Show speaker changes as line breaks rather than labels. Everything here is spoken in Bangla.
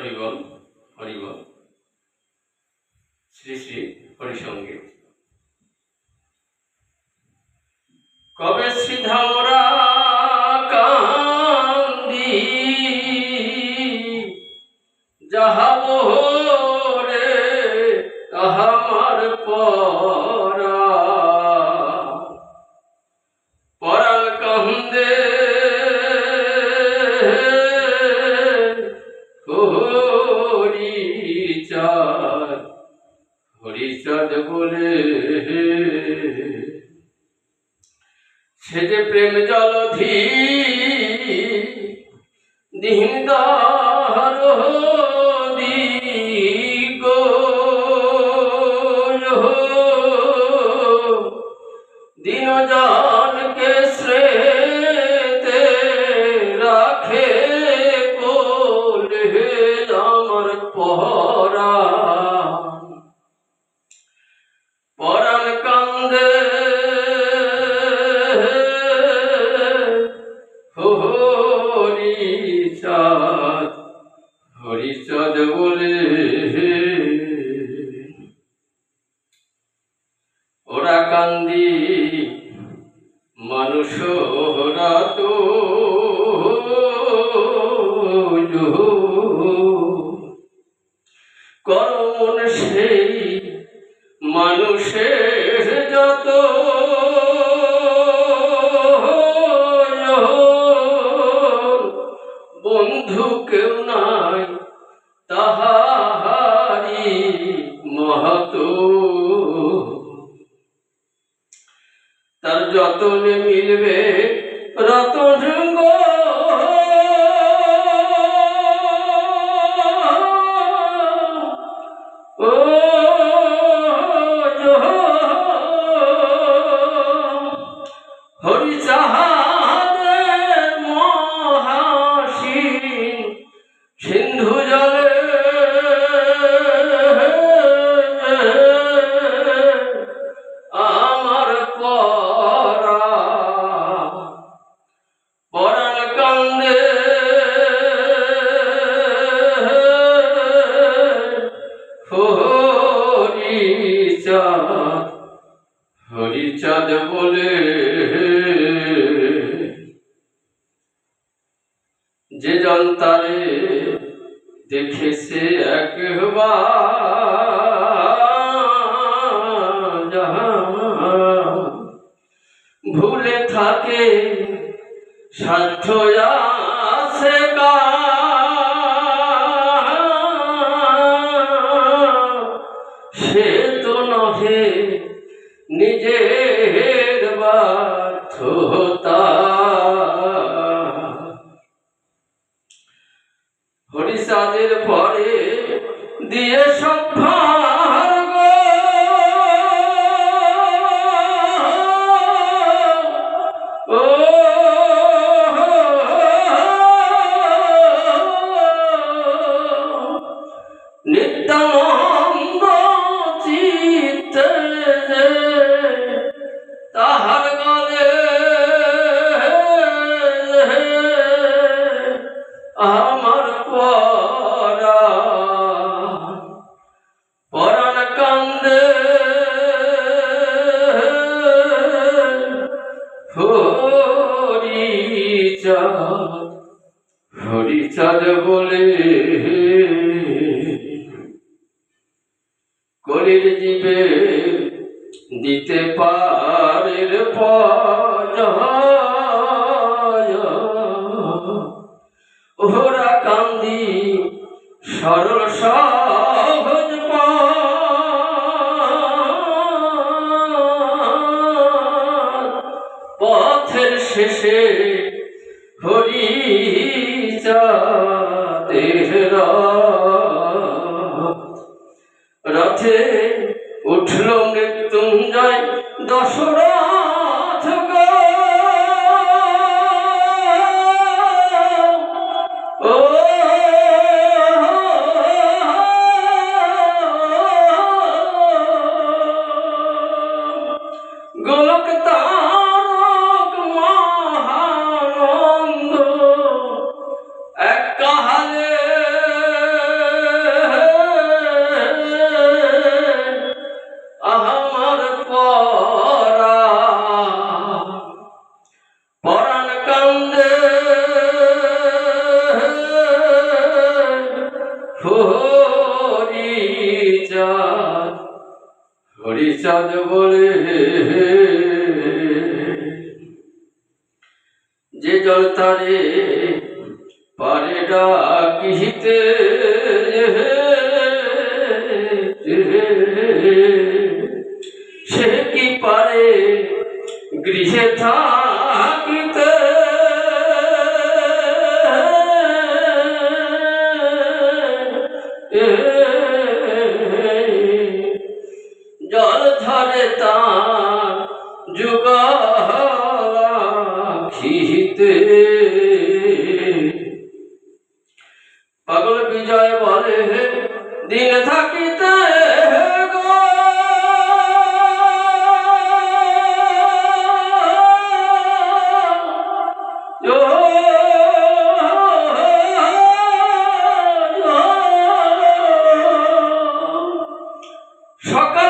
হরিবল হরিবল। শ্রী শ্রী হরিসঙ্গীত কবে শ্রীধামরা কান্দি যাহাব হরিচাঁদ বলে। সে যে প্রেম জলধি দিনদার দিগো ওরা কান্দি মানুষ তো করুন সেই মানুষের যত যতনে মিলবে যে জন্তারে দেখেছে একবার ভুলে থাকে সাধ্য সে তো নহে নিজের ব্যর্থতা তাহার গলে আমার পরা পরাণ কান্দে হরিচাঁদ হরিচাঁদ বলে কলির জীবে দিতে পারের ওরা কান্দি সরল সহজ chorou. বলে যে জল তারে পারে ডাকিতে সে কি পারে গৃহে থাকিতে যুগাখিতে পাগল বিজয় বলে দিন থাকিতে সকাল